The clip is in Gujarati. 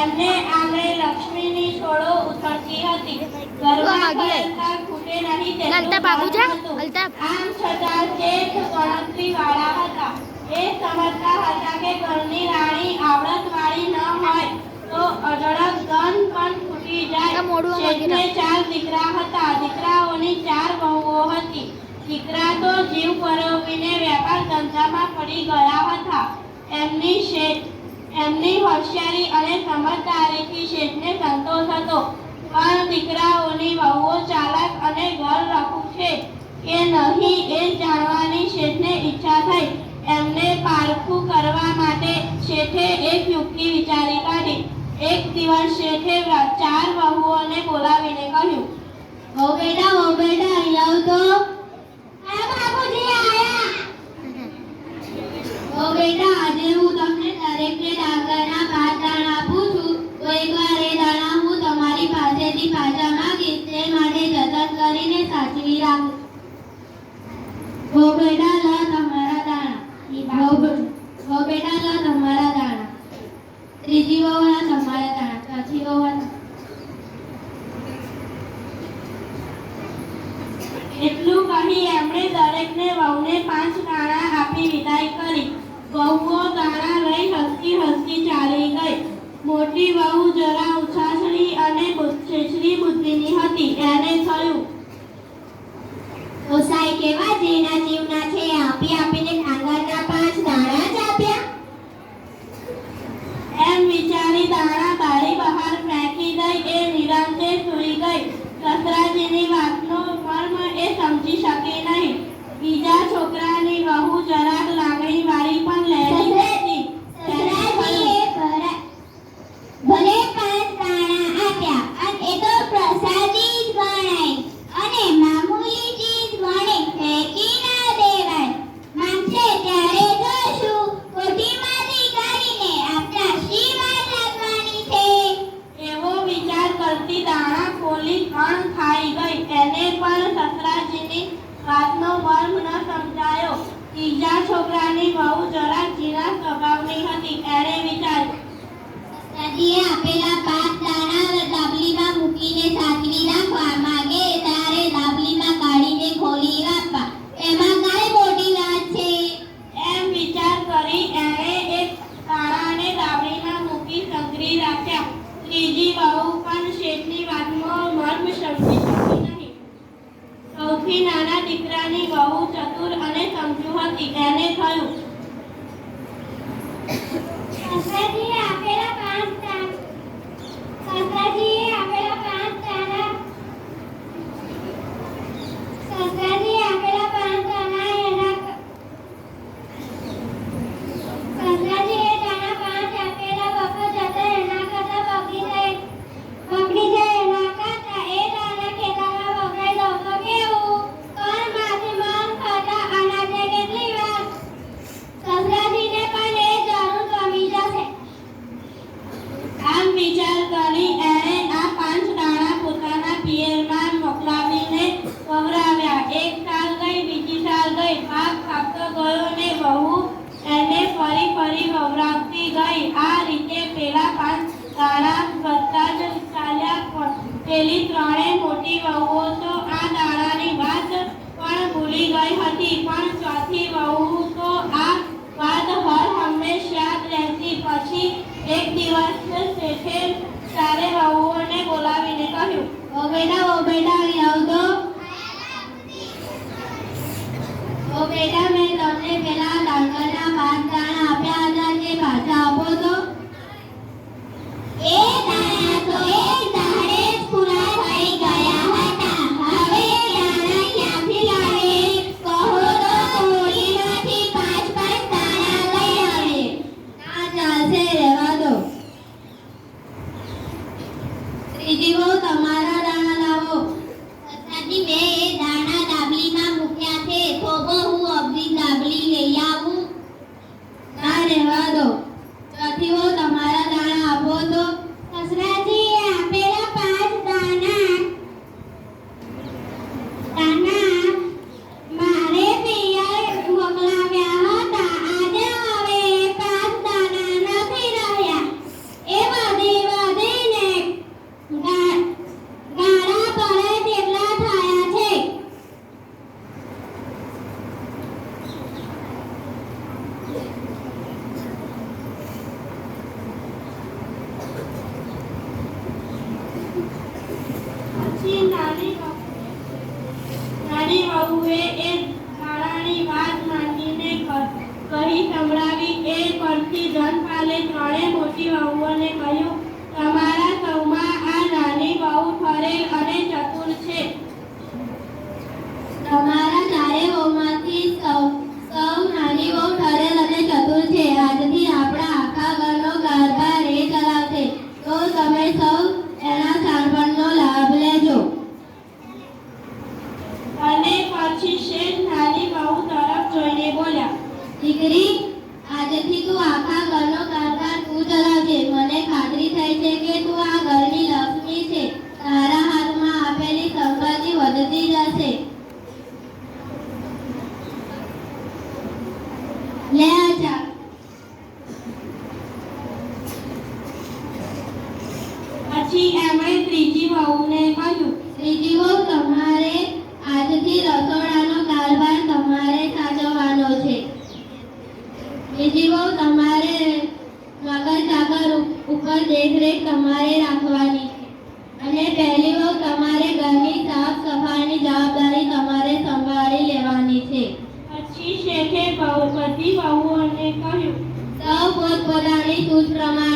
એમને આંગણે લક્ષ્મીની છોડો ઉથળતી હતી. ઘરમાં માગી ખૂટે નહીં તેટલું અલ્તાફ આગુ જા, ધન હતું. અલ્તાફ. આમ છતાં શેઠ ગણતરીવાળા હતા. એ સમજતા હતા કે ઘરની રાણી આવડતવાળી ન હોય તો અઢળક ધન પણ ખૂટી જાય. શેઠને ચાર દીકરા હતા. દીકરાઓની ચાર વહુઓ હતી. દીકરા તો જીવ પરોવીને વેપાર ધંધામાં પડી ગયા હતા. એમની શેઠ એમની હોશિયારી અને સમજદારીથી શેઠને સંતોષ હતો. પણ દીકરાઓની વહુઓ ચાલાક અને ઘર રખું છે કે નહીં એ જાણવાની શેઠને ઈચ્છા થઈ. એમને પારખું કરવા માટે શેઠે એક યુક્તિ વિચારી કાઢી. એક દિવસ શેઠે ચાર વહુઓને બોલાવીને કહ્યું હો બેટા હો બેટા, અહીં આવ તો. આ બાપુજી, આયા. ઓ બેટા, આજે હું તમને દરેકને ડાંગરના પાંચ દાણા આપું છું તો એકવાર એ દાણા હું તમારી પાસેથી પાછા માંગીશ તે માટે જતન કરીને સાચવી રાખું ઓ બેટા લો તમારા દાણા ઓ બે- ઓ બેટા લો તમારા દાણા ત્રીજી વહુના તમારા દાણા ચોથી વહુના એટલું કહી એમણે દરેકને વહુને પાંચ દાણા આપી વિદાય કરી. વહુઓ દાણા લઈ હસતી હસતી ચાલી ગઈ. મોટી વહુ જરા ઉછાસણી અને બુદ્ધિની હતી. એને થયું ઓસાઈ કેવા જેના જીવના છે આપી આપીને tiene વાતનો મર્મ ન સમજાયો ત્રીજા છોકરાની બહુ જરા જીરા સ્વભાવની હતી ત્યારે વિચાર સસરાજીએ આપેલા પાંચ દાણા દાબલીમાં મૂકીને સાચવી રાખવા માગે ત્યારે દાબલીમાં કાઢીને ખોલી રાખવા એમાં કાંઈ મોટી વાત છે? એમ વિચાર કરી એણે એક દાણાને દાબડીમાં મૂકી સંઘરી રાખ્યા. ત્રીજી બહુ પણ શેઠની વાતનો મર્મ સમજી સૌથી નાના દીકરાની વહુ ચતુર અને સમજુ હતી. એને થયું સસરાજીએ આપેલા પાંચ દાણા સસરાજીએ આપેલા પાંચ દાણા સસરાજીએ આપેલા પાંચ દાણા એના ક- સસરાજીએ દાણા પાંચ આપેલા વખત જતા એના કરતા બગડી જાય બગડી જાય એના કરતા એ દાણા ખેતરમાં વગડાઈ દઉં તો કેવું પણ માથે મન ખાતા અનાજે કેટલી વાર સસરાજીને પણ એ જરૂર ગમી જશે આમ વિચાર કરી એણે આ પાંચ દાણા પોતાના પિયરમાં મોકલાવીને વવરાવ્યા એક સાલ ગઈ બીજી સાલ ગઈ ભાગ ખાતો ગયો ને વહુ એને ફરી ફરી વવરાવતી ગઈ આ રીતે પેલા પાંચ દાણા વધતા જ ચાલ્યા પેલી ત્રણે મોટી વહુઓ તો આ દાણાની વાત પણ ભૂલી ગઈ હતી. પણ ચોથી વહુ તો આ વાત હર હંમેશ યાદ રહેતી. પછી એક દિવસ શેઠે ચારે વહુઓને બોલાવીને કહ્યું ઓ બેટા ઓ બેટા અહીં આવ તો મેં તમને પેલા મેં એ મારાની વાત માનીને કહી સંભળાવી. એ પરથી ધનપાલે ત્રણે મોટી વહુઓને કહ્યું, તમારા સૌમાં આ નાની બહુ ફરે અને ચતુર છે. તમારા Gracias.